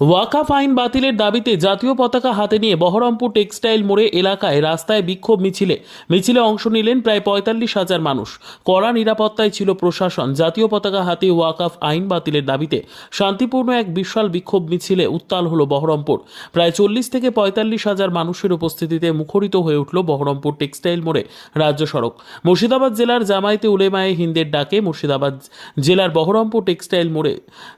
ওয়াকাফ আইন বাতিলের দাবিতে জাতীয় পতাকা হাতে নিয়ে বহরমপুর টেক্সটাইল মোড়ে এলাকায় রাস্তায় বিক্ষোভ মিছিলে। মিছিলে অংশ নিলেন প্রায় পঁয়তাল্লিশ হাজার মানুষ। কড়া নিরাপত্তায় ছিল প্রশাসন। জাতীয় পতাকা হাতে ওয়াকাফ আইন বাতিলের দাবিতে শান্তিপূর্ণ এক বিশাল বিক্ষোভ মিছিলে উত্তাল হলো বহরমপুর। প্রায় চল্লিশ থেকে পঁয়তাল্লিশ হাজার মানুষের উপস্থিতিতে মুখরিত হয়ে উঠল বহরমপুর টেক্সটাইল মোড়ে রাজ্য সড়ক। মুর্শিদাবাদ জেলার জামায়াতে উলেমায়ে হিন্দের ডাকে মুর্শিদাবাদ জেলার বহরমপুর টেক্সটাইল মোড়ে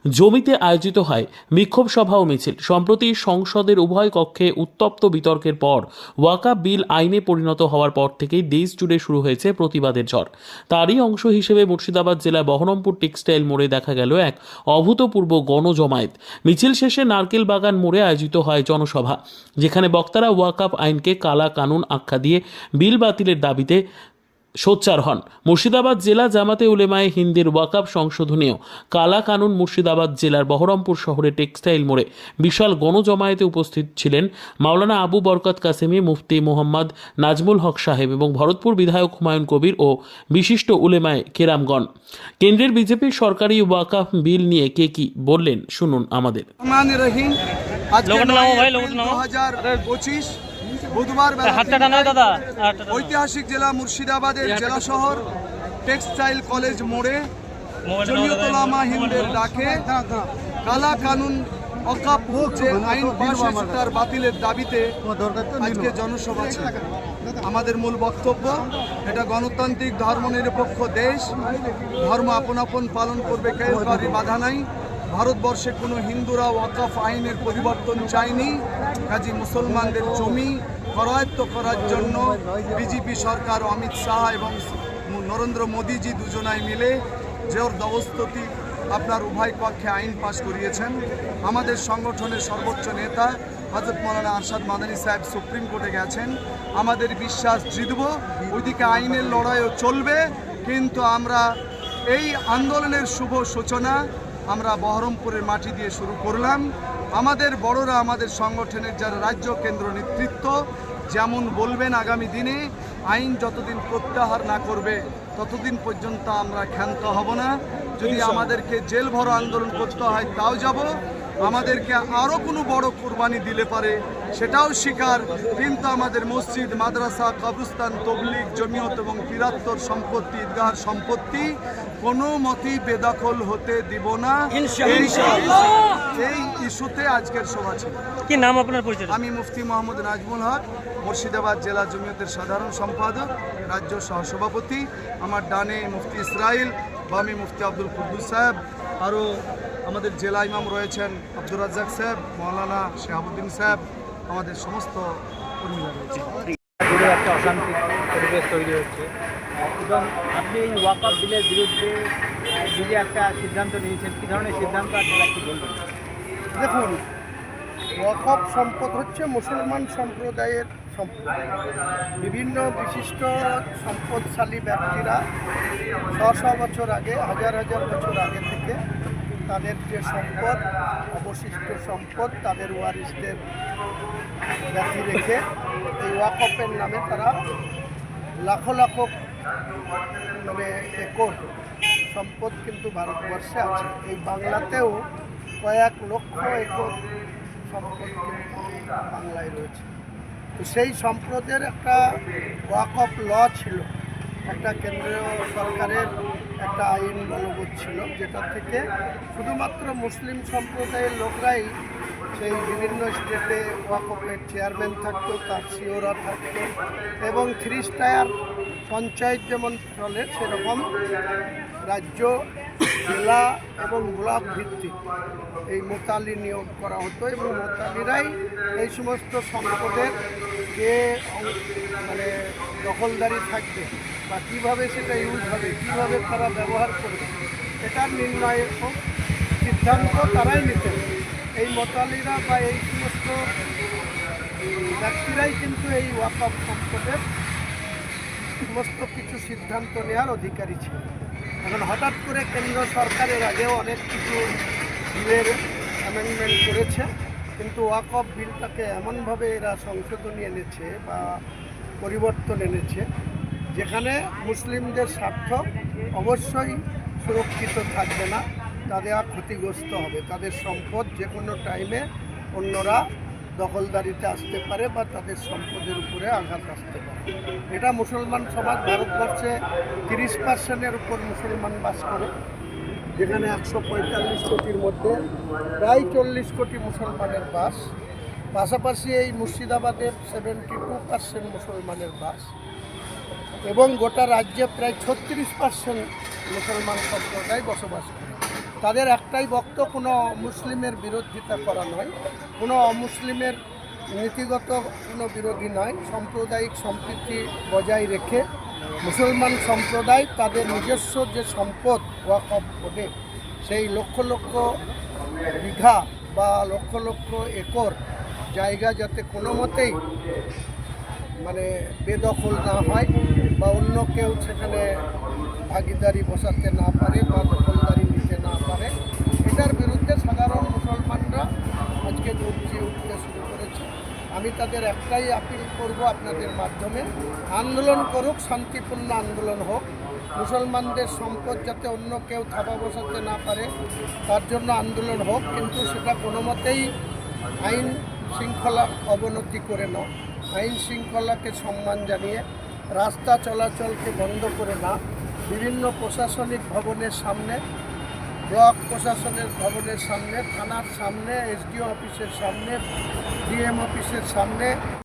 জমিতে আয়োজিত হয় বিক্ষোভ ও মিছিল। সম্প্রতি সংসদের উভয় কক্ষে উত্তপ্ত বিতর্কের পর ওয়াকা বিল আইনে পরিণত হওয়ার পর থেকেই দেশ জুড়ে শুরু হয়েছে প্রতিবাদের ঝড়। তারই অংশ হিসেবে মুর্শিদাবাদ জেলার বহরমপুর টেক্সটাইল মোড়ে দেখা গেল এক অভূতপূর্ব গণজমায়েত। মিছিল শেষে নারকেল বাগান মোড়ে আয়োজিত হয় জনসভা, যেখানে বক্তারা ওয়াকাপ আইনকে কালা কানুন আখ্যা দিয়ে বিল বাতিলের দাবিতে সোচ্চার হন। মুর্শিদাবাদ জেলা জামাতে উলেমায়ে হিন্দির ওয়াকাব সংশোধনীয় কালা কানুন মুর্শিদাবাদ জেলার বহরমপুর শহরে টেক্সটাইল মোড়ে বিশাল গণজমায়েতে উপস্থিত ছিলেন মাওলানা আবু বরকত কাসেমি মুফতি মোহাম্মদ নাজমুল হক সাহেব এবং ভরতপুর বিধায়ক হুমায়ুন কবির ও বিশিষ্ট উলেমায় কেরামগণ। কেন্দ্রের বিজেপির সরকারি ওয়াকাফ বিল নিয়ে কে কি বললেন শুনুন আমাদের। আজকে দু হাজার পঁচিশ বুধবার দাদা। ঐতিহাসিক জেলা মুর্শিদাবাদের জেলা শহর টেক্সটাইল কলেজ মোড়ে জমিয়তলামা হিন্দের ডাকে। কালা কানুন অকাপ যে আইন পাশ হয়েছে তার বাতিলের দাবিতে আজকে জনসভা ছিল। আমাদের মূল বক্তব্য এটা গণতান্ত্রিক ধর্মনিরপেক্ষ দেশ। ধর্ম আপন আপন পালন করবে কেউ বাধা নাই। ভারতবর্ষে কোনো হিন্দুরা ওয়াকাফ আইনের পরিবর্তন চায়নি। কাজী মুসলমানদের জমি করায়ত্ত করার জন্য বিজেপি সরকার, অমিত শাহ এবং নরেন্দ্র মোদীজি দুজনাই মিলে জোর দবস্ততি আপনার উভয় পক্ষে আইন পাশ করিয়েছেন। আমাদের সংগঠনের সর্বোচ্চ নেতা হজরত মৌলানা আরশাদ মাদানী সাহেব সুপ্রিম কোর্টে গেছেন। আমাদের বিশ্বাস জিতব, ওইদিকে আইনের লড়াইও চলবে, কিন্তু আমরা এই আন্দোলনের শুভ সূচনা আমরা বহরমপুরের মাটি দিয়ে শুরু করলাম। আমাদের বড়রা, আমাদের সংগঠনের যারা রাজ্য কেন্দ্র নেতৃত্ব যেমন বলবেন আগামী দিনে আইন যতদিন প্রত্যাহার না করবে ততদিন পর্যন্ত আমরা ক্ষান্ত হব না। যদি আমাদেরকে জেল ভরো আন্দোলন করতে হয় তাও যাব। আমাদেরকে আরও কোনো বড় কোরবানি দিলে পারে সেটাও স্বীকার কিন্তু আমাদের মসজিদ মাদ্রাসা কবরস্থান তবলিগ জমিয়ত এবং পিরাত্তর সম্পত্তি ঈদগাহার সম্পত্তি কোনো মতেই বেদখল হতে দিব না। এই ইস্যুতে আজকের সভা ছিল। কি নাম আপনার পরিচয়? আমি মুফতি মোহাম্মদ নাজমুল হক মুর্শিদাবাদ জেলা জমিয়তের সাধারণ সম্পাদক রাজ্য সহসভাপতি। আমার ডানে মুফতি ইসরাইল বামে মুফতি আব্দুল কুদ্দুস সাহেব আরও আমাদের জেলা ইমাম রয়েছেন আব্দুর রাজ্জাক সাহেব মৌলানা শেহাবুদ্দিন সাহেব আমাদের সমস্ত কর্মীরা রয়েছে একটা অশান্তি পরিবেশ তৈরি হচ্ছে। এবং আপনি এই ওয়াকআপ বিলের বিরুদ্ধে নিজে একটা সিদ্ধান্ত নিয়েছেন কী ধরনের সিদ্ধান্ত আপনারা কি বলবেন? দেখুন ওয়াকফ সম্পদ হচ্ছে মুসলমান সম্প্রদায়ের সম্পদ। বিভিন্ন বিশিষ্ট সম্পদশালী ব্যক্তিরা ছ শ বছর আগে হাজার হাজার বছর আগে থেকে তাদের যে সম্পদ, অবশিষ্ট সম্পদ তাদের ওয়ারিসদের ব্যক্তি রেখে এই ওয়াকফের নামে তারা লাখো লাখো মানে একর সম্পদ কিন্তু ভারতবর্ষে আছে। এই বাংলাতেও কয়েক লক্ষ একর সম্পদ কিন্তু বাংলায় রয়েছে। তো সেই সম্পদের একটা ওয়াক অফ ল ছিল। একটা কেন্দ্রীয় সরকারের একটা আইন বলবৎ ছিল, যেটা থেকে শুধুমাত্র মুসলিম সম্প্রদায়ের লোকরাই সেই বিভিন্ন স্টেটে ওয়াকফের চেয়ারম্যান থাকতো, তার সিওরা থাকতো এবং থ্রি স্টার পঞ্চায়েত যেমন চলে, সেরকম রাজ্য, জেলা এবং ব্লক ভিত্তিক এই মোতালি নিয়োগ করা হতো এবং মোতালিরাই এই সমস্ত সম্পদের যে মানে দখলদারি থাকবে বা কীভাবে সেটা ইউজ হবে, কীভাবে তারা ব্যবহার করবে, এটার নির্ণয়ের সিদ্ধান্ত তারাই নিতেন এই মোতালিরা বা এই সমস্ত ব্যক্তিরাই কিন্তু এই ওয়াকফ সম্পদের সমস্ত কিছু সিদ্ধান্ত নেওয়ার অধিকারী ছিল। এখন হঠাৎ করে কেন্দ্র সরকারের আগেও অনেক কিছু বিলের অ্যামেন্ডমেন্ট করেছে, কিন্তু ওয়াকফ বিলটাকে এমনভাবে এরা সংশোধনী এনেছে বা পরিবর্তন এনেছে যেখানে মুসলিমদের স্বার্থ অবশ্যই সুরক্ষিত থাকবে না, তাদের আর ক্ষতিগ্রস্ত হবে। তাদের সম্পদ যে কোনো টাইমে অন্যরা দখলদারিতে আসতে পারে বা তাদের সম্পদের উপরে আঘাত আসতে পারে। এটা মুসলমান সমাজ ভারতবর্ষে তিরিশ পার্সেন্টের উপর মুসলমান বাস করে, যেখানে একশো পঁয়তাল্লিশ কোটির মধ্যে প্রায় চল্লিশ কোটি মুসলমানের বাস। পাশাপাশি এই মুর্শিদাবাদের সেভেন্টি টু পার্সেন্ট মুসলমানের বাস। এবং গোটা রাজ্যে প্রায় ছত্রিশ পার্সেন্ট মুসলমান সম্প্রদায় বসবাস করে। তাদের একটাই বক্ত কোনো মুসলিমের বিরোধিতা করা নয়। কোনো অমুসলিমের নীতিগত কোনো বিরোধী নয়। সাম্প্রদায়িক সম্প্রীতি বজায় রেখে মুসলমান সম্প্রদায় তাদের নিজস্ব যে সম্পদ ওয়াকফ বোর্ডে সেই লক্ষ লক্ষ বিঘা বা লক্ষ লক্ষ একর জায়গা যাতে কোনো মতেই মানে বেদখল না হয় বা অন্য কেউ সেখানে ভাগিদারি বসাতে না পারে বা দখলদারি নিতে না পারে। এটার বিরুদ্ধে সাধারণ মুসলমানরা আজকে গর্জে উঠতে শুরু করেছে। আমি তাদের একটাই আপিল করব আপনাদের মাধ্যমে, আন্দোলন করুক, শান্তিপূর্ণ আন্দোলন হোক। মুসলমানদের সম্পদ যাতে অন্য কেউ থাবা বসাতে না পারে, তার জন্য আন্দোলন হোক, কিন্তু সেটা কোনো মতেই আইন শৃঙ্খলা অবনতি করে না আইন শৃঙ্খলাকে সম্মান জানিয়ে রাস্তা চলাচলকে বন্ধ করে না, বিভিন্ন প্রশাসনিক ভবনের সামনে, ব্লক প্রশাসনের ভবনের সামনে, থানার সামনে, এসডিও অফিসের সামনে, ডিএম অফিসের সামনে।